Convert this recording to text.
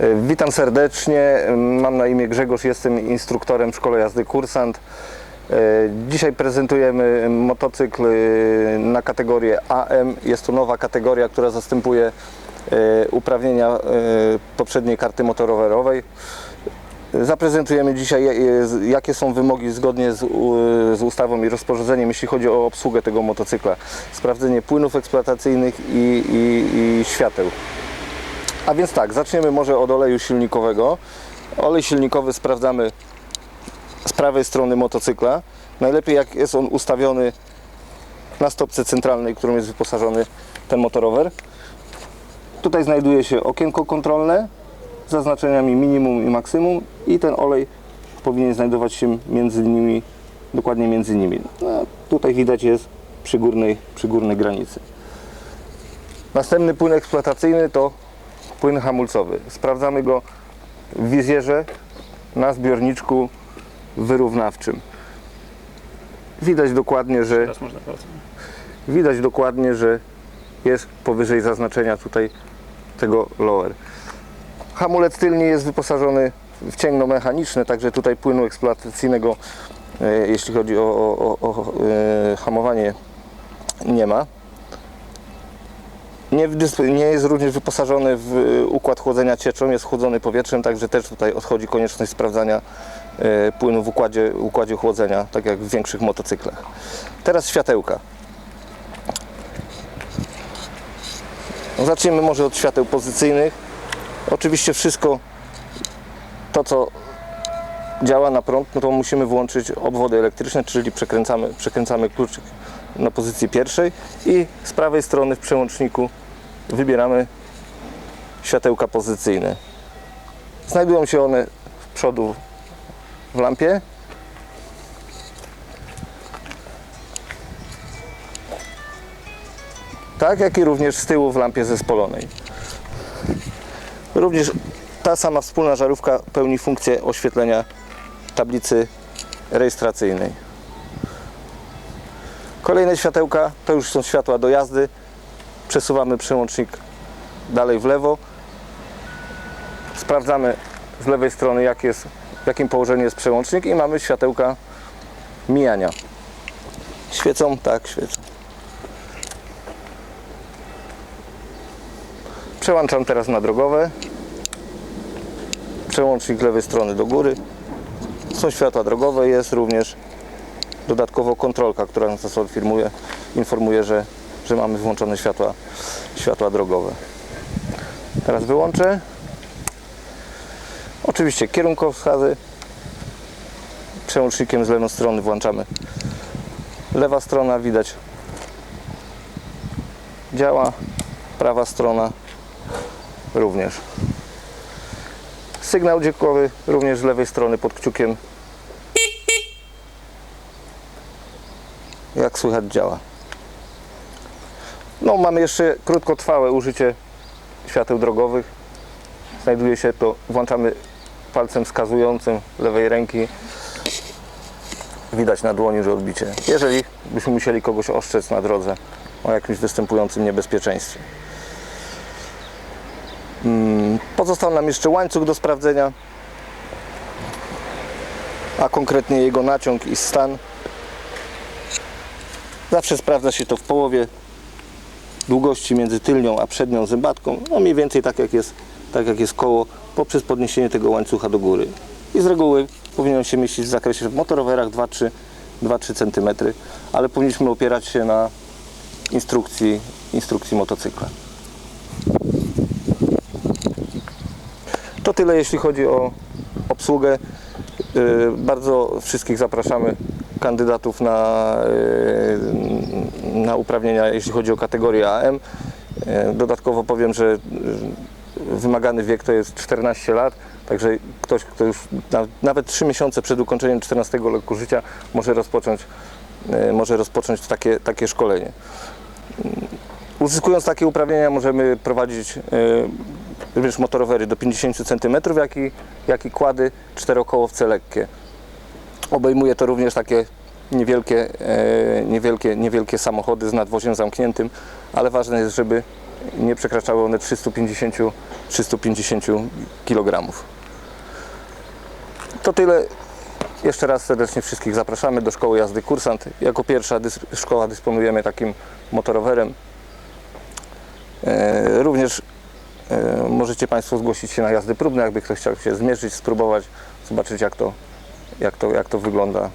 E, Witam serdecznie, mam na imię Grzegorz, jestem instruktorem w szkole jazdy Kursant. E, Dzisiaj prezentujemy motocykl e, na kategorię AM. Jest to nowa kategoria, która zastępuje uprawnienia poprzedniej karty motorowerowej. Zaprezentujemy dzisiaj, jakie są wymogi zgodnie z ustawą i rozporządzeniem, jeśli chodzi o obsługę tego motocykla. Sprawdzenie płynów eksploatacyjnych i, i, i świateł. A więc tak, zaczniemy może od oleju silnikowego. Olej silnikowy sprawdzamy z prawej strony motocykla. Najlepiej jak jest on ustawiony na stopce centralnej, którą jest wyposażony ten motorower. Tutaj znajduje się okienko kontrolne z zaznaczeniami minimum i maksimum i ten olej powinien znajdować się między nimi, dokładnie między nimi. No, tutaj widać jest przy górnej, przy górnej granicy. Następny płyn eksploatacyjny to płyn hamulcowy. Sprawdzamy go w wizjerze na zbiorniczku wyrównawczym. Widać dokładnie, że widać dokładnie, że jest powyżej zaznaczenia tutaj tego lower. Hamulec tylny jest wyposażony w cięgno mechaniczne, także tutaj płynu eksploatacyjnego, e, jeśli chodzi o, o, o, o e, hamowanie, nie ma. Nie, nie jest również wyposażony w e, układ chłodzenia cieczą, jest chłodzony powietrzem, także też tutaj odchodzi konieczność sprawdzania e, płynu w układzie, układzie chłodzenia, tak jak w większych motocyklach. Teraz światełka. No, Zaczniemy może od świateł pozycyjnych. Oczywiście wszystko to, co działa na prąd, no to musimy włączyć obwody elektryczne, czyli przekręcamy, przekręcamy kluczyk na pozycji pierwszej i z prawej strony w przełączniku wybieramy światełka pozycyjne. Znajdują się one w przodu w lampie. Tak jak i również z tyłu w lampie zespolonej. Również ta sama wspólna żarówka pełni funkcję oświetlenia tablicy rejestracyjnej. Kolejne światełka to już są światła do jazdy. Przesuwamy przełącznik dalej w lewo. Sprawdzamy z lewej strony jak jest, w jakim położeniu jest przełącznik i mamy światełka mijania. Świecą? Tak, świecą. Przełączam teraz na drogowe. Przełącznik lewej strony do góry. Są światła drogowe, jest również dodatkowo kontrolka, która nas informuje, informuje że, że mamy włączone światła, światła drogowe. Teraz wyłączę. Oczywiście kierunkowskazy. Przełącznikiem z lewej strony włączamy. Lewa strona widać działa, prawa strona również. Sygnał dźwiękowy również z lewej strony pod kciukiem. Jak słychać działa. No mamy jeszcze krótkotrwałe użycie świateł drogowych. Znajduje się to, włączamy palcem wskazującym lewej ręki. Widać na dłoni, że odbicie. Jeżeli byśmy musieli kogoś ostrzec na drodze o jakimś występującym niebezpieczeństwie. Pozostał nam jeszcze łańcuch do sprawdzenia, a konkretnie jego naciąg i stan. Zawsze sprawdza się to w połowie długości między tylnią a przednią zębatką, no mniej więcej tak jak jest, tak jak jest koło, poprzez podniesienie tego łańcucha do góry. I z reguły powinien się mieścić w zakresie w motorowerach 2-3 2-3 cm, ale powinniśmy opierać się na instrukcji, instrukcji motocykla. To tyle jeśli chodzi o obsługę. Yy, Bardzo wszystkich zapraszamy kandydatów na, yy, na uprawnienia, jeśli chodzi o kategorię AM. Yy, Dodatkowo powiem, że yy, wymagany wiek to jest 14 lat, także ktoś, kto już na, nawet 3 miesiące przed ukończeniem 14 roku życia może rozpocząć, może rozpocząć takie, takie szkolenie. Uzyskując takie uprawnienia możemy prowadzić również motorowery do 50 cm, jak i, jak i kłady czterokołowce lekkie. Obejmuje to również takie niewielkie, e, niewielkie, niewielkie samochody z nadwoziem zamkniętym, ale ważne jest, żeby nie przekraczały one 350, 350 kg. To tyle. Jeszcze raz serdecznie wszystkich zapraszamy do Szkoły Jazdy Kursant. Jako pierwsza dys szkoła dysponujemy takim motorowerem. E, również e, możecie Państwo zgłosić się na jazdy próbne, jakby ktoś chciał się zmierzyć, spróbować, zobaczyć jak to, jak to, jak to wygląda